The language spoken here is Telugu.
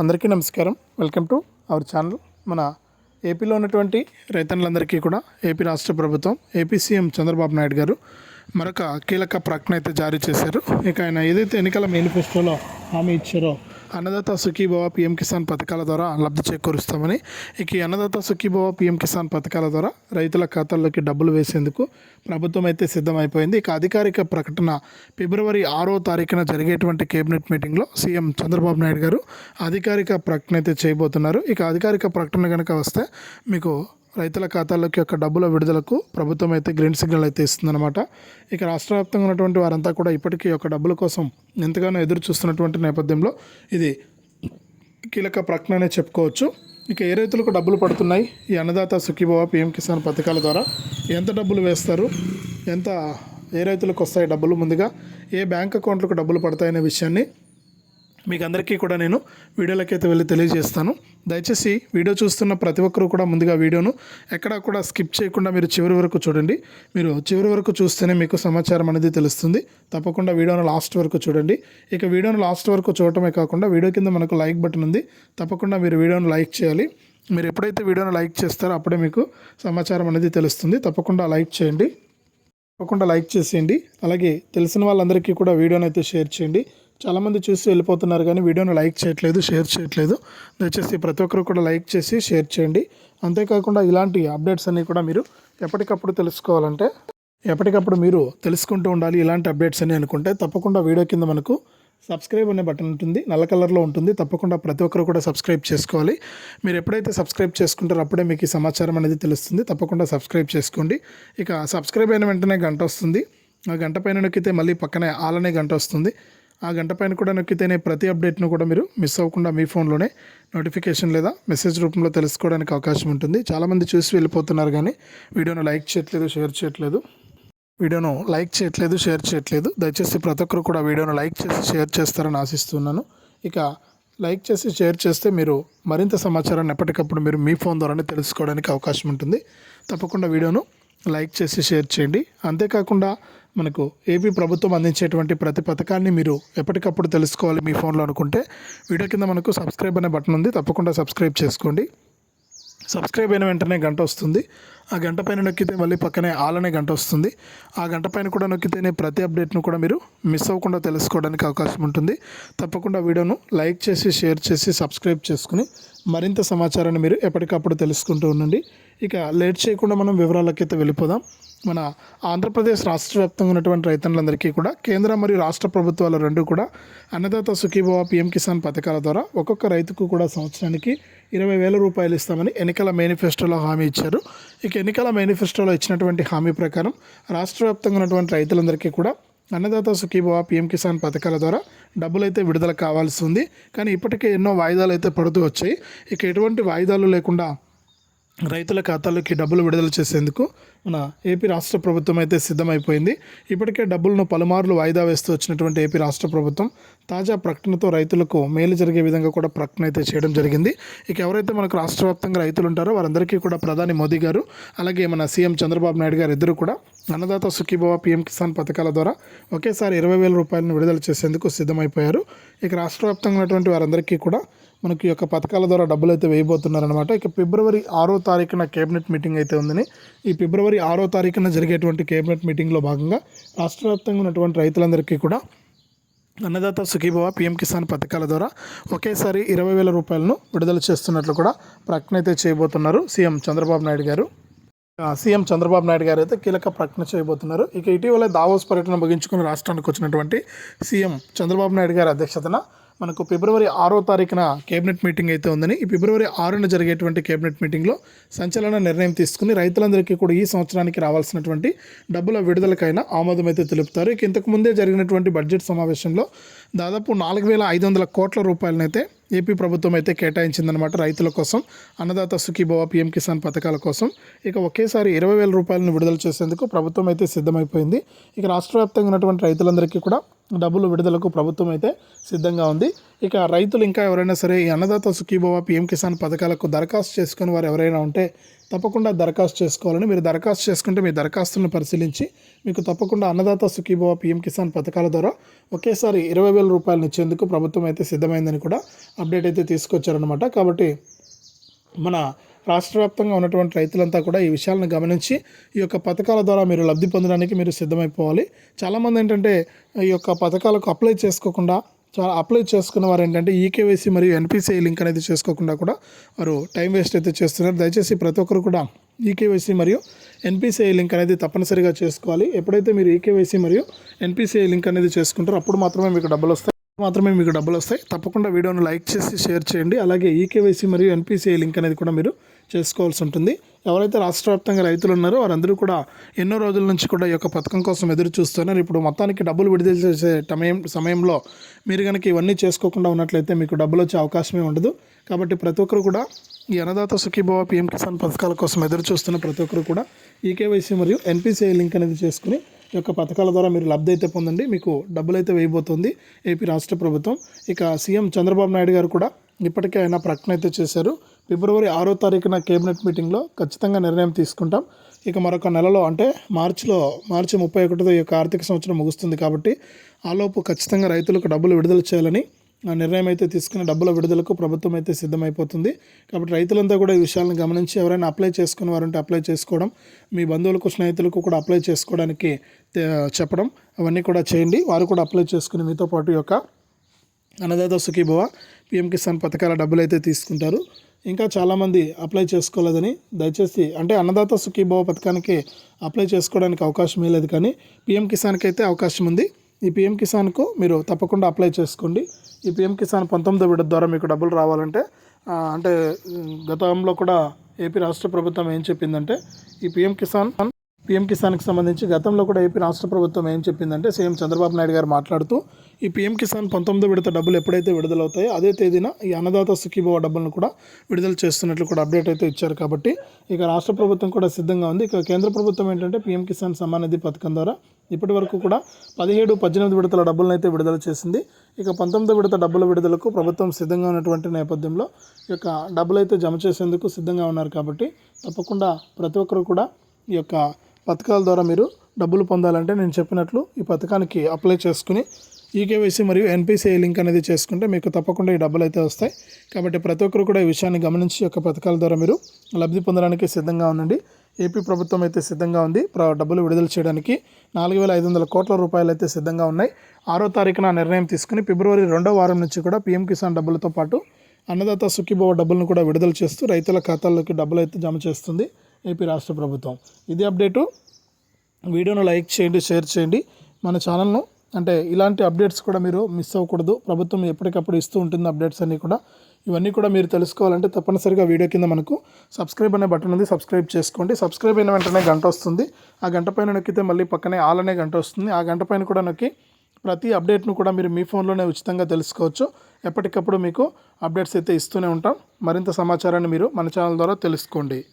అందరికీ నమస్కారం. Welcome to our channel. మన ఏపీలో ఉన్నటువంటి రైతన్నులందరికీ కూడా ఏపీ రాష్ట్ర ప్రభుత్వం ఏపీ సీఎం చంద్రబాబు నాయుడు గారు మరొక కీలక ప్రకటన అయితే జారీ చేశారు. ఇక ఆయన ఏదైతే ఎన్నికల మేనిఫెస్టోలో హామీ ఇచ్చారో అన్నదాత సుఖీభవ పిఎం కిసాన్ పథకాల ద్వారా లబ్ధి చేకూరుస్తామని. ఇక అన్నదాత సుఖీభవ పిఎం కిసాన్ పథకాల ద్వారా రైతుల ఖాతాల్లోకి డబ్బులు వేసేందుకు ప్రభుత్వం అయితే సిద్ధమైపోయింది. ఇక అధికారిక ప్రకటన ఫిబ్రవరి ఆరో తారీఖున జరిగేటువంటి కేబినెట్ మీటింగ్లో సీఎం చంద్రబాబు నాయుడు గారు అధికారిక ప్రకటన అయితే చేయబోతున్నారు. ఇక అధికారిక ప్రకటన కనుక వస్తే మీకు రైతుల ఖాతాల్లోకి యొక్క డబ్బుల విడుదలకు ప్రభుత్వం అయితే గ్రీన్ సిగ్నల్ అయితే ఇస్తుందన్నమాట. ఇక రాష్ట్ర వ్యాప్తంగా ఉన్నటువంటి వారంతా కూడా ఇప్పటికీ యొక్క డబ్బుల కోసం ఎంతగానో ఎదురు చూస్తున్నటువంటి నేపథ్యంలో ఇది కీలక ప్రకటన అనే చెప్పుకోవచ్చు. ఇక ఏ రైతులకు డబ్బులు పడుతున్నాయి? ఈ అన్నదాత సుఖీభవ పిఎం కిసాన్ పథకాల ద్వారా ఎంత డబ్బులు వేస్తారు? ఎంత ఏ రైతులకు వస్తాయి డబ్బులు ముందుగా? ఏ బ్యాంక్ అకౌంట్లకు డబ్బులు పడతాయనే విషయాన్ని మీకు అందరికీ కూడా నేను వీడియోలోకి అయితే వెళ్ళి తెలియజేస్తాను. దయచేసి వీడియో చూస్తున్న ప్రతి ఒక్కరూ కూడా ముందుగా వీడియోను ఎక్కడా కూడా స్కిప్ చేయకుండా మీరు చివరి వరకు చూడండి. మీరు చివరి వరకు చూస్తేనే మీకు సమాచారం అనేది తెలుస్తుంది. తప్పకుండా వీడియోను లాస్ట్ వరకు చూడండి. ఇక వీడియోను లాస్ట్ వరకు చూడటమే కాకుండా వీడియో కింద మనకు లైక్ బటన్ ఉంది. తప్పకుండా మీరు వీడియోను లైక్ చేయాలి. మీరు ఎప్పుడైతే వీడియోను లైక్ చేస్తారో అప్పుడే మీకు సమాచారం అనేది తెలుస్తుంది. తప్పకుండా లైక్ చేయండి. తప్పకుండా లైక్ చేసేయండి. అలాగే తెలిసిన వాళ్ళందరికీ కూడా వీడియోని అయితే షేర్ చేయండి. చాలామంది చూసి వెళ్ళిపోతున్నారు కానీ వీడియోని లైక్ చేయట్లేదు షేర్ చేయట్లేదు. దయచేసి ప్రతి ఒక్కరు కూడా లైక్ చేసి షేర్ చేయండి. అంతేకాకుండా ఇలాంటి అప్డేట్స్ అన్నీ కూడా మీరు ఎప్పటికప్పుడు తెలుసుకోవాలంటే ఎప్పటికప్పుడు మీరు తెలుసుకుంటూ ఉండాలి ఇలాంటి అప్డేట్స్ అని అనుకుంటే తప్పకుండా వీడియో కింద మనకు సబ్స్క్రైబ్ అనే బటన్ ఉంటుంది. నల్ల కలర్లో ఉంటుంది. తప్పకుండా ప్రతి ఒక్కరు కూడా సబ్స్క్రైబ్ చేసుకోవాలి. మీరు ఎప్పుడైతే సబ్స్క్రైబ్ చేసుకుంటారో అప్పుడే మీకు ఈ సమాచారం అనేది తెలుస్తుంది. తప్పకుండా సబ్స్క్రైబ్ చేసుకోండి. ఇక సబ్స్క్రైబ్ అయిన వెంటనే గంట వస్తుంది. ఆ గంట పైన నొక్కితే మళ్ళీ పక్కనే ఆలనే గంట వస్తుంది. ఆ గంట పైన కూడా నొక్కితేనే ప్రతి అప్డేట్ను కూడా మీరు మిస్ అవ్వకుండా మీ ఫోన్లోనే నోటిఫికేషన్ లేదా మెసేజ్ రూపంలో తెలుసుకోవడానికి అవకాశం ఉంటుంది. చాలామంది చూసి వెళ్ళిపోతున్నారు కానీ వీడియోను లైక్ చేయట్లేదు షేర్ చేయట్లేదు. వీడియోను లైక్ చేయట్లేదు షేర్ చేయట్లేదు. దయచేసి ప్రతి ఒక్కరు కూడా వీడియోను లైక్ చేసి షేర్ చేస్తారని ఆశిస్తున్నాను. ఇక లైక్ చేసి షేర్ చేస్తే మీరు మరింత సమాచారాన్ని ఎప్పటికప్పుడు మీరు మీ ఫోన్ ద్వారానే తెలుసుకోవడానికి అవకాశం ఉంటుంది. తప్పకుండా వీడియోను లైక్ చేసి షేర్ చేయండి. అంతేకాకుండా మనకు ఏపీ ప్రభుత్వం అందించేటువంటి ప్రతి పథకాన్ని మీరు ఎప్పటికప్పుడు తెలుసుకోవాలి మీ ఫోన్లో అనుకుంటే. వీడియో కింద మనకు సబ్స్క్రైబ్ అనే బటన్ ఉంది. తప్పకుండా సబ్స్క్రైబ్ చేసుకోండి. సబ్స్క్రైబ్ అయిన వెంటనే గంట వస్తుంది. ఆ గంట పైన నొక్కితే మళ్ళీ పక్కనే ఆల్ అనే గంట వస్తుంది. ఆ గంట పైన కూడా నొక్కితేనే ప్రతి అప్డేట్ను కూడా మీరు మిస్ అవ్వకుండా తెలుసుకోవడానికి అవకాశం ఉంటుంది. తప్పకుండా వీడియోను లైక్ చేసి షేర్ చేసి సబ్స్క్రైబ్ చేసుకుని మరింత సమాచారాన్ని మీరు ఎప్పటికప్పుడు తెలుసుకుంటూ ఉండండి. ఇక లేట్ చేయకుండా మనం వివరాలకైతే వెళ్ళిపోదాం. మన ఆంధ్రప్రదేశ్ రాష్ట్ర వ్యాప్తంగా ఉన్నటువంటి రైతన్నులందరికీ కూడా కేంద్ర మరియు రాష్ట్ర ప్రభుత్వాల రెండు కూడా అన్నదాత సుఖీభవ పిఎం కిసాన్ పథకాల ద్వారా ఒక్కొక్క రైతుకు కూడా సంవత్సరానికి ఇరవై వేల రూపాయలు ఇస్తామని ఎన్నికల మేనిఫెస్టోలో హామీ ఇచ్చారు. ఇక ఎన్నికల మేనిఫెస్టోలో ఇచ్చినటువంటి హామీ ప్రకారం రాష్ట్ర వ్యాప్తంగా ఉన్నటువంటి రైతులందరికీ కూడా అన్నదాత సుఖీభవ పిఎం కిసాన్ పథకాల ద్వారా డబ్బులు అయితే విడుదల కావాల్సి ఉంది. కానీ ఇప్పటికే ఎన్నో వాయిదాలు అయితే పడుతూ వచ్చాయి. ఇక ఎటువంటి వాయిదాలు లేకుండా రైతుల ఖాతాలోకి డబ్బులు విడుదల చేసేందుకు మన ఏపీ రాష్ట్ర ప్రభుత్వం అయితే సిద్ధమైపోయింది. ఇప్పటికే డబ్బులను పలుమార్లు వాయిదా వేస్తూ వచ్చినటువంటి ఏపీ రాష్ట్ర ప్రభుత్వం తాజా ప్రకటనతో రైతులకు మేలు జరిగే విధంగా కూడా ప్రకటన అయితే చేయడం జరిగింది. ఇక ఎవరైతే మనకు రాష్ట్ర వ్యాప్తంగా రైతులు ఉంటారో వారందరికీ కూడా ప్రధాని మోదీ గారు అలాగే మన సీఎం చంద్రబాబు నాయుడు గారు ఇద్దరు కూడా అన్నదాత సుఖీభవ పిఎం కిసాన్ పథకాల ద్వారా ఒకేసారి ఇరవై వేల రూపాయలను విడుదల చేసేందుకు సిద్ధమైపోయారు. ఇక రాష్ట్ర వ్యాప్తంగా ఉన్నటువంటి వారందరికీ కూడా మనకి యొక్క పథకాల ద్వారా డబ్బులు అయితే వేయబోతున్నారనమాట ఇక ఫిబ్రవరి ఆరో తారీఖున కేబినెట్ మీటింగ్ అయితే ఉందని. ఈ ఫిబ్రవరి ఆరో తారీఖున జరిగేటువంటి కేబినెట్ మీటింగ్లో భాగంగా రాష్ట్ర వ్యాప్తంగా ఉన్నటువంటి రైతులందరికీ కూడా అన్నదాత సుఖీభవ పిఎం కిసాన్ పథకాల ద్వారా ఒకేసారి ఇరవై వేల రూపాయలను విడుదల చేస్తున్నట్లు కూడా ప్రకటన అయితే చేయబోతున్నారు సీఎం చంద్రబాబు నాయుడు గారు. సీఎం చంద్రబాబు నాయుడు గారు అయితే కీలక ప్రకటన చేయబోతున్నారు. ఇక ఇటీవల దావోస్ పర్యటన ముగించుకుని రాష్ట్రానికి వచ్చినటువంటి సీఎం చంద్రబాబు నాయుడు గారి అధ్యక్షతన మనకు ఫిబ్రవరి ఆరో తారీఖున కేబినెట్ మీటింగ్ అయితే ఉందని ఈ ఫిబ్రవరి ఆరున జరిగేటువంటి కేబినెట్ మీటింగ్లో సంచలన నిర్ణయం తీసుకుని రైతులందరికీ కూడా ఈ సంవత్సరానికి రావాల్సినటువంటి డబ్బుల విడుదలకైనా ఆమోదం అయితే తెలుపుతారు. ఇక ఇంతకు ముందే జరిగినటువంటి బడ్జెట్ సమావేశంలో దాదాపు నాలుగు వేల ఐదు వందల కోట్ల రూపాయలనైతే ఏపీ ప్రభుత్వం అయితే కేటాయించిందనమాట రైతుల కోసం అన్నదాత సుఖీభవ పిఎం కిసాన్ పథకాల కోసం. ఇక ఒకేసారి ఇరవై వేల రూపాయలను విడుదల చేసేందుకు ప్రభుత్వం అయితే సిద్ధమైపోయింది. ఇక రాష్ట్ర వ్యాప్తంగా ఉన్నటువంటి రైతులందరికీ కూడా డబ్బులు విడుదలకు ప్రభుత్వం అయితే సిద్ధంగా ఉంది. ఇక రైతులు ఇంకా ఎవరైనా సరే ఈ అన్నదాత సుఖీభవ పిఎం కిసాన్ పథకాలకు దరఖాస్తు చేసుకుని వారు ఎవరైనా ఉంటే తప్పకుండా దరఖాస్తు చేసుకోవాలని మీరు దరఖాస్తు చేసుకుంటే మీ దరఖాస్తులను పరిశీలించి మీకు తప్పకుండా అన్నదాత సుఖీభవ పిఎం కిసాన్ పథకాల ద్వారా ఒకేసారి ఇరవై వేల రూపాయలు ఇచ్చేందుకు ప్రభుత్వం అయితే సిద్ధమైందని కూడా అప్డేట్ అయితే తీసుకొచ్చారనమాట కాబట్టి మన రాష్ట్ర వ్యాప్తంగా ఉన్నటువంటి రైతులంతా కూడా ఈ విషయాలను గమనించి ఈ యొక్క పథకాల ద్వారా మీరు లబ్ధి పొందడానికి మీరు సిద్ధమైపోవాలి. చాలామంది ఏంటంటే ఈ యొక్క పథకాలకు అప్లై చేసుకోకుండా చాలా అప్లై చేసుకున్న వారు ఏంటంటే ఈకేవైసీ మరియు ఎన్పిసిఐ లింక్ అనేది చేసుకోకుండా కూడా వారు టైం వేస్ట్ అయితే చేస్తున్నారు. దయచేసి ప్రతి ఒక్కరు కూడా ఈకేవైసీ మరియు ఎన్పిసిఐ లింక్ అనేది తప్పనిసరిగా చేసుకోవాలి. ఎప్పుడైతే మీరు ఈకేవైసీ మరియు ఎన్పిసిఐ లింక్ అనేది చేసుకుంటారో అప్పుడు మాత్రమే మీకు డబ్బులు వస్తాయి. మాత్రమే మీకు డబ్బులు వస్తాయి. తప్పకుండా వీడియోను లైక్ చేసి షేర్ చేయండి. అలాగే ఈకేవైసీ మరియు ఎన్పిసిఐ లింక్ అనేది కూడా మీరు చేసుకోవాల్సి ఉంటుంది. ఎవరైతే రాష్ట్ర వ్యాప్తంగా రైతులు ఉన్నారో వారందరూ కూడా ఎన్నో రోజుల నుంచి కూడా ఈ యొక్క పథకం కోసం ఎదురు చూస్తున్నారు. ఇప్పుడు మొత్తానికి డబ్బులు విడుదల చేసే సమయం సమయంలో మీరు కనుక ఇవన్నీ చేసుకోకుండా ఉన్నట్లయితే మీకు డబ్బులు వచ్చే అవకాశమే ఉండదు. కాబట్టి ప్రతి ఒక్కరు కూడా ఈ అన్నదాత సుఖీభావ పిఎం కిసాన్ పథకాల కోసం ఎదురు చూస్తున్న ప్రతి ఒక్కరు కూడా ఈకేవైసీ మరియు ఎన్పిసిఐ లింక్ అనేది చేసుకుని ఈ యొక్క పథకాల ద్వారా మీరు లబ్ధి అయితే పొందండి. మీకు డబ్బులు అయితే వేయబోతుంది. ఏపీ రాష్ట్ర ప్రభుత్వం. ఇక సీఎం చంద్రబాబు నాయుడు గారు కూడా ఇప్పటికే ఆయన ప్రకటన అయితే చేశారు. ఫిబ్రవరి ఆరో తారీఖున కేబినెట్ మీటింగ్లో ఖచ్చితంగా నిర్ణయం తీసుకుంటాం. ఇక మరొక నెలలో అంటే మార్చిలో మార్చి ముప్పై ఒకటితో ఈ యొక్క ఆర్థిక సంవత్సరం ముగుస్తుంది కాబట్టి ఆలోపు ఖచ్చితంగా రైతులకు డబ్బులు విడుదల చేయాలని నిర్ణయం అయితే తీసుకున్న డబ్బుల విడుదలకు ప్రభుత్వం అయితే సిద్ధమైపోతుంది. కాబట్టి రైతులంతా కూడా ఈ విషయాలను గమనించి ఎవరైనా అప్లై చేసుకునే వారంటే అప్లై చేసుకోవడం మీ బంధువులకు స్నేహితులకు కూడా అప్లై చేసుకోవడానికి చెప్పడం అవన్నీ కూడా చేయండి. వారు కూడా అప్లై చేసుకుని మీతో పాటు యొక్క అన్నదాత సుఖీభవ పిఎం కిసాన్ పథకాల డబ్బులు అయితే తీసుకుంటారు. ఇంకా చాలామంది అప్లై చేసుకోలేదని దయచేసి అంటే అన్నదాత సుఖీభవ పథకానికి అప్లై చేసుకోవడానికి అవకాశం లేదు కానీ పిఎం కిసాన్కి అయితే అవకాశం ఉంది. ఈ పిఎం కిసాన్కు మీరు తప్పకుండా అప్లై చేసుకోండి. ఈ పిఎం కిసాన్ పంతొమ్మిదో విడత ద్వారా మీకు డబ్బులు రావాలంటే అంటే గతంలో కూడా ఏపీ రాష్ట్ర ప్రభుత్వం ఏం చెప్పిందంటే ఈ పిఎం కిసాన్ పీఎం కిసాన్కి సంబంధించి గతంలో కూడా ఏపీ రాష్ట్ర ప్రభుత్వం ఏం చెప్పిందంటే సీఎం చంద్రబాబు నాయుడు గారు మాట్లాడుతూ ఈ పీఎం కిసాన్ పంతొమ్మిదో విడత డబ్బులు ఎప్పుడైతే విడుదలవుతాయో అదే తేదీన ఈ అన్నదాత సుఖీభవ డబ్బులను కూడా విడుదల చేస్తున్నట్లు కూడా అప్డేట్ అయితే ఇచ్చారు. కాబట్టి ఇక రాష్ట్ర ప్రభుత్వం కూడా సిద్ధంగా ఉంది. ఇక కేంద్ర ప్రభుత్వం ఏంటంటే పీఎం కిసాన్ సమ్మాన్ నిధి పథకం ద్వారా ఇప్పటి వరకు కూడా పదిహేడు పద్దెనిమిది విడతల డబ్బులను అయితే విడుదల చేసింది. ఇక పంతొమ్మిది విడత డబ్బుల విడుదలకు ప్రభుత్వం సిద్ధంగా ఉన్నటువంటి నేపథ్యంలో ఈ యొక్క డబ్బులు అయితే జమ చేసేందుకు సిద్ధంగా ఉన్నారు కాబట్టి తప్పకుండా ప్రతి ఒక్కరు కూడా ఈ యొక్క పథకాల ద్వారా మీరు డబ్బులు పొందాలంటే నేను చెప్పినట్లు ఈ పథకానికి అప్లై చేసుకుని ఈకేవైసీ మరియు ఎన్పిసిఐ లింక్ అనేది చేసుకుంటే మీకు తప్పకుండా ఈ డబ్బులు అయితే వస్తాయి. కాబట్టి ప్రతి ఒక్కరు కూడా ఈ విషయాన్ని గమనించి యొక్క పథకాల ద్వారా మీరు లబ్ధి పొందడానికి సిద్ధంగా ఉండండి. ఏపీ ప్రభుత్వం అయితే సిద్ధంగా ఉంది. డబ్బులు విడుదల చేయడానికి నాలుగు వేల ఐదు వందల కోట్ల రూపాయలు అయితే సిద్ధంగా ఉన్నాయి. ఆరో తారీఖున నిర్ణయం తీసుకుని ఫిబ్రవరి రెండో వారం నుంచి కూడా పీఎం కిసాన్ డబ్బులతో పాటు అన్నదాత సుఖీభవ డబ్బులను కూడా విడుదల చేస్తూ రైతుల ఖాతాల్లోకి డబ్బులు అయితే జమ చేస్తుంది ఏపీ రాష్ట్ర ప్రభుత్వం. ఇది అప్డేటు. వీడియోను లైక్ చేయండి షేర్ చేయండి. మన ఛానల్ను అంటే ఇలాంటి అప్డేట్స్ కూడా మీరు మిస్ అవ్వకూడదు. ప్రభుత్వం ఎప్పటికప్పుడు ఇస్తూ ఉంటుంది అప్డేట్స్ అన్నీ కూడా. ఇవన్నీ కూడా మీరు తెలుసుకోవాలంటే తప్పనిసరిగా వీడియో కింద మనకు సబ్స్క్రైబ్ అనే బటన్ ఉంది. సబ్స్క్రైబ్ చేసుకోండి. సబ్స్క్రైబ్ అయిన వెంటనే గంట వస్తుంది. ఆ గంట పైన నొక్కితే మళ్ళీ పక్కనే ఆల్ అనే గంట వస్తుంది. ఆ గంట పైన కూడా నొక్కి ప్రతి అప్డేట్ను కూడా మీరు మీ ఫోన్లోనే ఉచితంగా తెలుసుకోవచ్చు. ఎప్పటికప్పుడు మీకు అప్డేట్స్ అయితే ఇస్తూనే ఉంటాం. మరింత సమాచారాన్ని మీరు మన ఛానల్ ద్వారా తెలుసుకోండి.